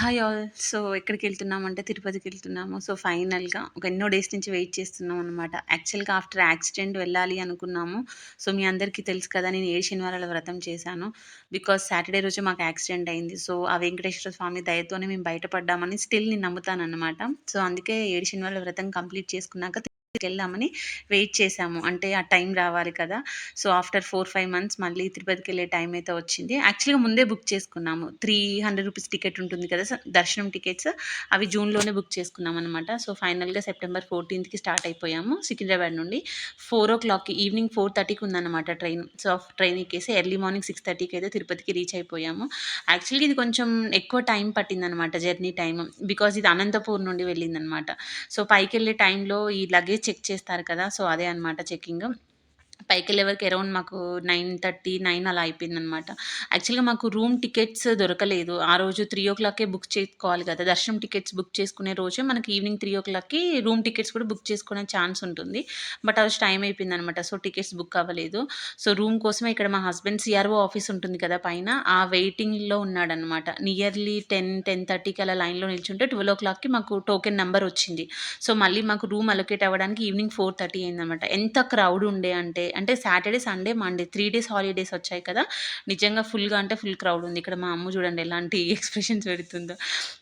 Hi all so ఎక్కడికి వెళ్తున్నామంటే తిరుపతికి వెళ్తున్నాము సో ఫైనల్గా ఒక ఎన్నో డేస్ నుంచి వెయిట్ చేస్తున్నాం అనమాట యాక్చువల్గా ఆఫ్టర్ యాక్సిడెంట్ వెళ్ళాలి అనుకున్నాము. సో మీ అందరికీ తెలుసు కదా నేను ఏడు శనివారాల వ్రతం చేశాను. బికాస్ సాటర్డే రోజు మాకు యాక్సిడెంట్ అయింది. సో ఆ వెంకటేశ్వర స్వామి దయతోనే మేము బయటపడ్డామని స్టిల్ నేను నమ్ముతాను అనమాట సో అందుకే ఏడు శనివారాల వ్రతం కంప్లీట్ చేసుకున్నాక వెళ్దామని వెయిట్ చేసాము అంటే ఆ టైం రావాలి కదా. So after four five months మళ్ళీ తిరుపతికి వెళ్ళే టైం అయితే వచ్చింది. యాక్చువల్గా ముందే బుక్ చేసుకున్నాము. త్రీ హండ్రెడ్ రూపీస్ టికెట్ ఉంటుంది కదా స- దర్శనం టికెట్స్. అవి జూన్లోనే బుక్ చేసుకున్నాం అనమాట సో ఫైనల్గా సెప్టెంబర్ ఫోర్టీన్త్కి స్టార్ట్ అయిపోయాము సికింద్రాబాద్ నుండి. ఫోర్ ఓ క్లాక్కి ఈవినింగ్ ఫోర్ థర్టీకి ఉందన్నమాట ట్రైన్. సో ట్రైన్ ఎక్కేసి ఎర్లీ మార్నింగ్ సిక్స్ థర్టీకి అయితే తిరుపతికి రీచ్ అయిపోయాము. యాక్చువల్గా ఇది కొంచెం ఎక్కువ టైం పట్టిందనమాట జర్నీ టైం బికాజ్ ఇది అనంతపూర్ నుండి వెళ్ళిందనమాట సో పైకి వెళ్ళే టైంలో ఈ లగేజ్ చెక్ చేస్తారు కదా. సో అదే అనమాట చెకింగ్ పైకి లెవెల్కి అరౌండ్ మాకు నైన్ థర్టీ నైన్ అలా అయిపోయిందనమాట. యాక్చువల్గా మాకు రూమ్ టికెట్స్ దొరకలేదు. ఆ రోజు త్రీ ఓ క్లాకే బుక్ చేసుకోవాలి కదా. దర్శనం టికెట్స్ బుక్ చేసుకునే రోజే మనకి ఈవినింగ్ త్రీ ఓ క్లాక్కి రూమ్ టికెట్స్ కూడా బుక్ చేసుకునే ఛాన్స్ ఉంటుంది. బట్ ఆ రోజు టైం అయిపోయిందనమాట. సో టికెట్స్ బుక్ అవ్వలేదు. సో రూమ్ కోసమే ఇక్కడ మా హస్బెండ్ సిఆర్ఓ ఆఫీస్ ఉంటుంది కదా పైన. ఆ వెయిటింగ్లో ఉన్నాడనమాట. నియర్లీ టెన్ టెన్ థర్టీకి అలా లైన్లో నిల్చుంటే ట్వెల్వ్ ఓ క్లాక్కి మాకు టోకెన్ నెంబర్ వచ్చింది. సో మళ్ళీ మాకు రూమ్ అలొకేట్ అవ్వడానికి ఈవినింగ్ ఫోర్ థర్టీ అయిందనమాట. ఎంత క్రౌడ్ ఉండే అంటే అంటే Saturday Sunday Monday three days holidays వచ్చాయి కదా. నిజంగా ఫుల్గా అంటే ఫుల్ క్రౌడ్ ఉంది. ఇక్కడ మా అమ్మ చూడండి ఎలాంటి ఎక్స్ప్రెషన్స్ పెడుతుందో.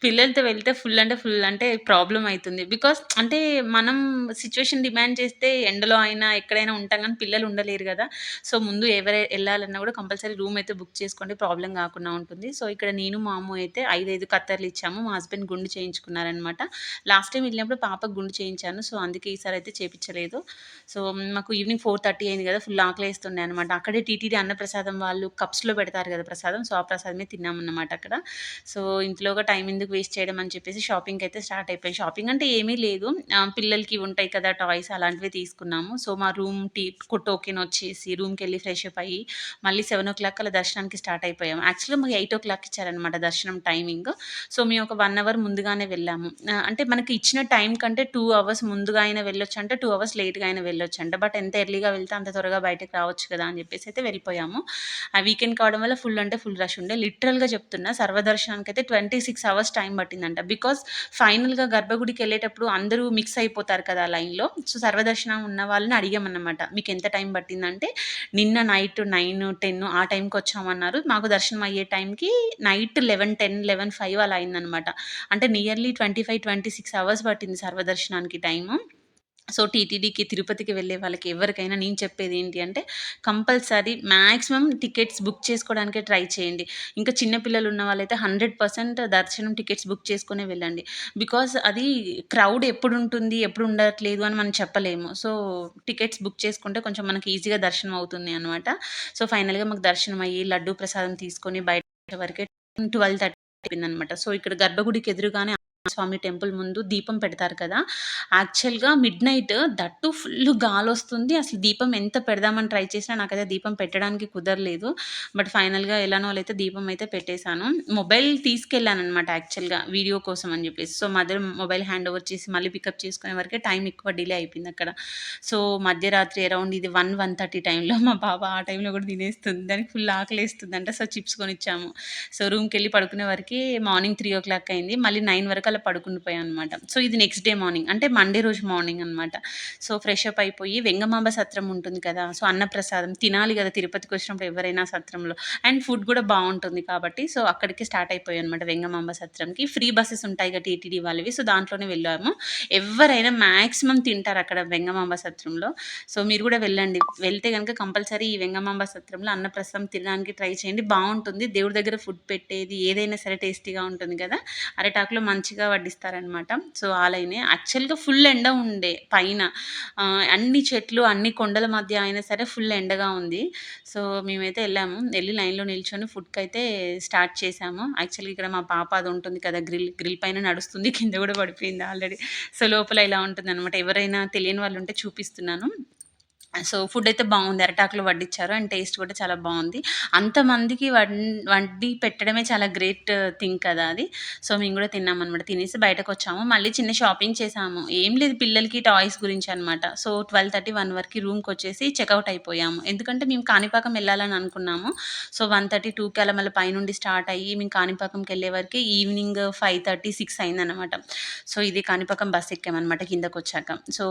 పిల్లలతో వెళ్తే ఫుల్ అంటే ఫుల్ అంటే ప్రాబ్లం అవుతుంది. బికాస్ అంటే మనం సిచ్యువేషన్ డిమాండ్ చేస్తే ఎండలో అయినా ఎక్కడైనా ఉంటాం కానీ పిల్లలు ఉండలేరు కదా. సో ముందు ఎవరు వెళ్ళాలన్నా కూడా కంపల్సరీ రూమ్ అయితే బుక్ చేసుకోండి. ప్రాబ్లం కాకుండా ఉంటుంది. సో ఇక్కడ నేను మా అమ్మ అయితే ఐదు ఐదు కత్తర్లు ఇచ్చాము. మా హస్బెండ్ గుండు చేయించుకున్నారనమాట లాస్ట్ టైం వెళ్ళినప్పుడు పాపకు గుండు చేయించాను. సో అందుకే ఈసారి అయితే చేయించలేదు సో మాకు ఈవినింగ్ ఫోర్ థర్టీ అయింది కదా ఫుల్ ఆకలి వేస్తుండే అనమాట అక్కడే టీటీడీ అన్నప్రసాదం వాళ్ళు కప్స్లో పెడతారు కదా ప్రసాదం సో ఆ ప్రసాదమే తిన్నామన్నమాట అక్కడ. సో ఇంట్లోగా టైం ఎందుకు వేస్ట్ చేయడం అని చెప్పేసి షాపింగ్కి అయితే స్టార్ట్ అయిపోయి. షాపింగ్ అంటే ఏమీ లేదు. పిల్లలకి ఉంటాయి కదా టాయ్స్ అలాంటివి తీసుకున్నాము. సో మా రూమ్ టీ టోకెన్ వచ్చేసి రూమ్కి వెళ్ళి ఫ్రెష్ అప్ అయ్యి మళ్ళీ సెవెన్ ఓ క్లాక్ అలా దర్శనానికి స్టార్ట్ అయిపోయాము. యాక్చువల్గా మాకు ఎయిట్ ఓ క్లాక్ ఇచ్చారనమాట దర్శనం టైమింగ్. సో మేము ఒక వన్ అవర్ ముందుగానే వెళ్ళాము. అంటే మనకి ఇచ్చిన టైం కంటే టూ అవర్స్ ముందుగా అయినా వెళ్ళొచ్చు అంటే టూ అవర్స్ లేట్గా అయినా వెళ్ళొచ్చు అంట బట్ ఎంత ఎర్లీగా వెళ్తే అంత త్వరగా బయటకు రావచ్చు కదా అని చెప్పేసి అయితే వెళ్ళిపోయాము. ఆ వీకెండ్ కావడం వల్ల ఫుల్ అంటే ఫుల్ రష్ ఉండే. లిటరల్గా చెప్తున్నా సర్వదర్శనానికి అయితే ట్వంటీ సిక్స్ అవర్స్ టైం పట్టిందంట బికాస్ ఫైనల్గా గర్భగుడికి వెళ్ళేటప్పుడు అందరూ మిక్స్ అయిపోతారు కదా లైన్లో సో సర్వదర్శనం ఉన్న వాళ్ళని అడిగామన్నమాట. మీకు ఎంత టైం పట్టిందంటే నిన్న నైట్ నైన్ టెన్ ఆ టైంకి వచ్చామన్నారు. మాకు దర్శనం అయ్యే టైంకి night eleven ten eleven five అలా అయిందనమాట అంటే nearly twenty five twenty six hours పట్టింది సర్వదర్శనానికి టైము సో టీటీడీకి తిరుపతికి వెళ్ళే వాళ్ళకి ఎవరికైనా నేను చెప్పేది ఏంటి అంటే కంపల్సరీ మ్యాక్సిమం టికెట్స్ బుక్ చేసుకోవడానికే ట్రై చేయండి. ఇంకా చిన్నపిల్లలు ఉన్న వాళ్ళైతే హండ్రెడ్ పర్సెంట్ దర్శనం టికెట్స్ బుక్ చేసుకునే వెళ్ళండి. బికాస్ అది క్రౌడ్ ఎప్పుడు ఉంటుంది ఎప్పుడు ఉండట్లేదు అని మనం చెప్పలేము. సో టికెట్స్ బుక్ చేసుకుంటే కొంచెం మనకి ఈజీగా దర్శనం అవుతుంది అనమాట సో ఫైనల్గా మాకు దర్శనం అయ్యి లడ్డు ప్రసాదం తీసుకొని బయట వరకే ట్వెల్వ్ థర్టీ అయిపోయిందనమాట సో ఇక్కడ గర్భగుడికి ఎదురుగానే స్వామి టెంపుల్ ముందు దీపం పెడతారు కదా. యాక్చువల్గా మిడ్ నైట్ దట్టు ఫుల్ గాలి వస్తుంది అసలు దీపం ఎంత పెడదామని ట్రై చేసినా నాకైతే దీపం పెట్టడానికి కుదరలేదు. బట్ ఫైనల్గా ఎలానో అయితే దీపం అయితే పెట్టేశాను. మొబైల్ తీసుకెళ్ళాను అనమాట యాక్చువల్గా వీడియో కోసం అని చెప్పేసి. So mother mobile hand over చేసి మళ్ళీ పికప్ చేసుకునే వరకే టైం ఎక్కువ డిలే అయిపోయింది అక్కడ. సో మధ్యరాత్రి అరౌండ్ ఇది వన్ వన్ థర్టీ టైంలో మా బాబా ఆ టైంలో కూడా తినేస్తుంది. దానికి ఫుల్ ఆకలిస్తుంది అంటే సో చిప్స్ కొనిచ్చాము. సో రూమ్కి వెళ్ళి పడుకునే వరకు మార్నింగ్ త్రీ ఓ క్లాక్ అయింది. మళ్ళీ నైన్ వరకు అలా పడుకుని పోయాం అనమాట సో ఇది నెక్స్ట్ డే మార్నింగ్ అంటే మండే రోజు మార్నింగ్ అనమాట సో ఫ్రెష్ అప్ అయిపోయి వెంగమాంబ సత్రం ఉంటుంది కదా. సో అన్నప్రసాదం తినాలి కదా తిరుపతికి వచ్చినప్పుడు ఎవరైనా సత్రంలో. అండ్ ఫుడ్ కూడా బాగుంటుంది కాబట్టి సో అక్కడికి స్టార్ట్ అయిపోయాయి అనమాట వెంగమాంబ సత్రంకి. ఫ్రీ బస్సెస్ ఉంటాయి కదా టీటీడీ వాళ్ళవి. సో దాంట్లోనే వెళ్ళాము. ఎవరైనా మ్యాక్సిమం తింటారు అక్కడ వెంగమాంబ సత్రంలో. సో మీరు కూడా వెళ్ళండి. వెళ్తే కనుక కంపల్సరీ ఈ వెంగమాంబ సత్రంలో అన్నప్రసాదం తినడానికి ట్రై చేయండి. బాగుంటుంది. దేవుడి దగ్గర ఫుడ్ పెట్టేది ఏదైనా సరే టేస్టీగా ఉంటుంది కదా. అరటాకులో మంచిగా వడ్డిస్తారనమాట. సో ఆలయనే యాక్చువల్గా ఫుల్ ఎండ ఉండే పైన. అన్ని చెట్లు అన్ని కొండల మధ్య అయినా సరే ఫుల్ ఎండగా ఉంది. సో మేమైతే వెళ్ళాము. వెళ్ళి లైన్లో నిల్చొని ఫుడ్కి అయితే స్టార్ట్ చేసాము. యాక్చువల్గా ఇక్కడ మా పాప అది ఉంటుంది కదా గ్రిల్ గ్రిల్ పైన నడుస్తుంది కింద కూడా పడిపోయింది ఆల్రెడీ. సో లోపల ఇలా ఉంటుంది అనమాట ఎవరైనా తెలియని వాళ్ళు ఉంటే చూపిస్తున్నాను. సో ఫుడ్ అయితే బాగుంది. అరటాకులో వడ్డించారు అండ్ టేస్ట్ కూడా చాలా బాగుంది. అంతమందికి వం వండి పెట్టడమే చాలా గ్రేట్ థింగ్ కదా అది. సో మేము కూడా తిన్నాం అనమాట తినేసి బయటకు వచ్చాము మళ్ళీ చిన్న షాపింగ్ చేసాము. ఏం లేదు పిల్లలకి టాయ్స్ గురించి అనమాట సో ట్వెల్వ్ థర్టీ వన్ వరకు రూమ్కి వచ్చేసి చెక్అవుట్ అయిపోయాము. ఎందుకంటే మేము కాణిపాకం వెళ్ళాలని అనుకున్నాము. సో వన్ థర్టీ టూకి అలా మళ్ళీ పైనుండి స్టార్ట్ అయ్యి మేము కాణిపాకంకి వెళ్ళే వరకు ఈవినింగ్ ఫైవ్ థర్టీ సిక్స్ అయిందనమాట సో ఇది కాణిపాకం బస్ ఎక్కామన్నమాట కిందకు వచ్చాక సో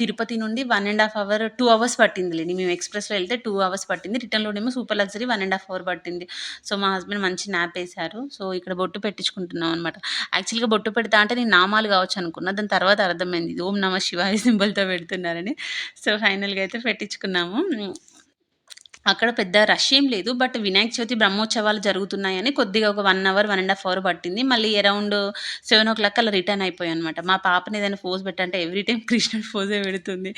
తిరుపతి నుండి one and half hour two hours hours పట్టిందిలేండి. మేము ఎక్స్ప్రెస్లో వెళ్తే టూ అవర్స్ పట్టింది. రిటర్న్లోనేమో super luxury one and half hour పట్టింది. సో మా హస్బెండ్ మంచి నాప్ వేశారు. సో ఇక్కడ బొట్టు పెట్టించుకుంటున్నాం అనమాట యాక్చువల్గా బొట్టు పెడతా అంటే నేను నామాలు కావచ్చు అనుకున్నా. దాని తర్వాత అర్థమైంది. ఓం నమ శివాయ సింబల్తో పెడుతున్నారని. సో ఫైనల్గా అయితే పెట్టించుకున్నాము. అక్కడ పెద్ద రష్ ఏం లేదు. బట్ వినాయక చవితి బ్రహ్మోత్సవాలు జరుగుతున్నాయని కొద్దిగా ఒక one hour one and half hour పట్టింది. మళ్ళీ అరౌండ్ సెవెన్ ఓ క్లాక్ అలా రిటర్న్ అయిపోయాయి అనమాట మా పాపని ఏదైనా ఫోజ్ పెట్టంటే ఎవ్రీ టైం కృష్ణుడు ఫోజే పెడుతుంది.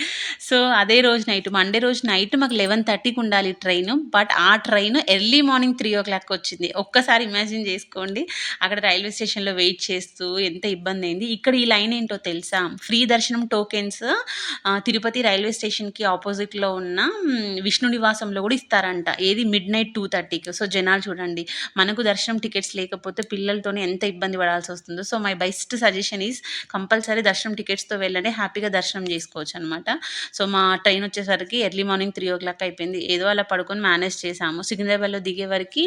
సో అదే రోజు నైట్ మండే రోజు నైట్ మాకు లెవెన్ థర్టీకి ఉండాలి ట్రైన్ బట్ ఆ train early morning three o'clock వచ్చింది. ఒక్కసారి ఇమాజిన్ చేసుకోండి. అక్కడ రైల్వే స్టేషన్లో వెయిట్ చేస్తూ ఎంత ఇబ్బంది అయింది. ఇక్కడ ఈ లైన్ ఏంటో తెలుసా? ఫ్రీ దర్శనం టోకెన్స్ తిరుపతి రైల్వే స్టేషన్కి ఆపోజిట్లో ఉన్న విష్ణు నివాసంలో కూడా ఇస్తారంట ఏది మిడ్ నైట్ టూ థర్టీకి సో జనాలు చూడండి మనకు దర్శనం టికెట్స్ లేకపోతే పిల్లలతోనే ఎంత ఇబ్బంది పడాల్సి వస్తుందో. So my best suggestion is compulsory దర్శనం టికెట్స్తో వెళ్ళండి హ్యాపీగా దర్శనం చేసుకోవచ్చు అనమాట సో మా ట్రైన్ వచ్చేసరికి early morning three o'clock అయిపోయింది. ఏదో అలా పడుకొని మేనేజ్ చేసాము సికింద్రాబాద్లో దిగే వరకు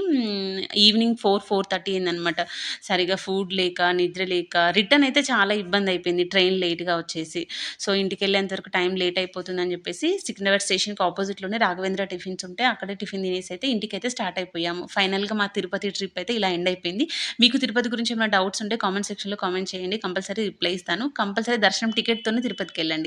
ఈవినింగ్ ఫోర్ ఫోర్ థర్టీ అయిందనమాట సరిగా ఫుడ్ లేక నిద్ర లేక రిటర్న్ అయితే చాలా ఇబ్బంది అయిపోయింది ట్రైన్ లేట్గా వచ్చేసి. సో ఇంటికి వెళ్ళేంత వరకు టైం లేట్ అయిపోతుందని చెప్పేసి సికింద్రాబాద్ స్టేషన్కి ఆపోజిట్లోనే రాఘవేంద్ర టిఫిన్స్ ఉంటే అక్కడే టిఫిన్ తినేసి అయితే ఇంటికి అయితే స్టార్ట్ అయిపోయాము. ఫైనల్గా మా తిరుపతి ట్రిప్ అయితే ఇలా ఎండ్ అయిపోయింది. మీకు తిరుపతి గురించి ఏమైనా డౌట్స్ ఉంటే కామెంట్ సెక్షన్లో కామెంట్ చేయండి. కంపల్సరీ రిప్లై ఇస్తాను. కంపల్సరీ దర్శనం టికెట్తోనే తిరుపతికి వెళ్ళండి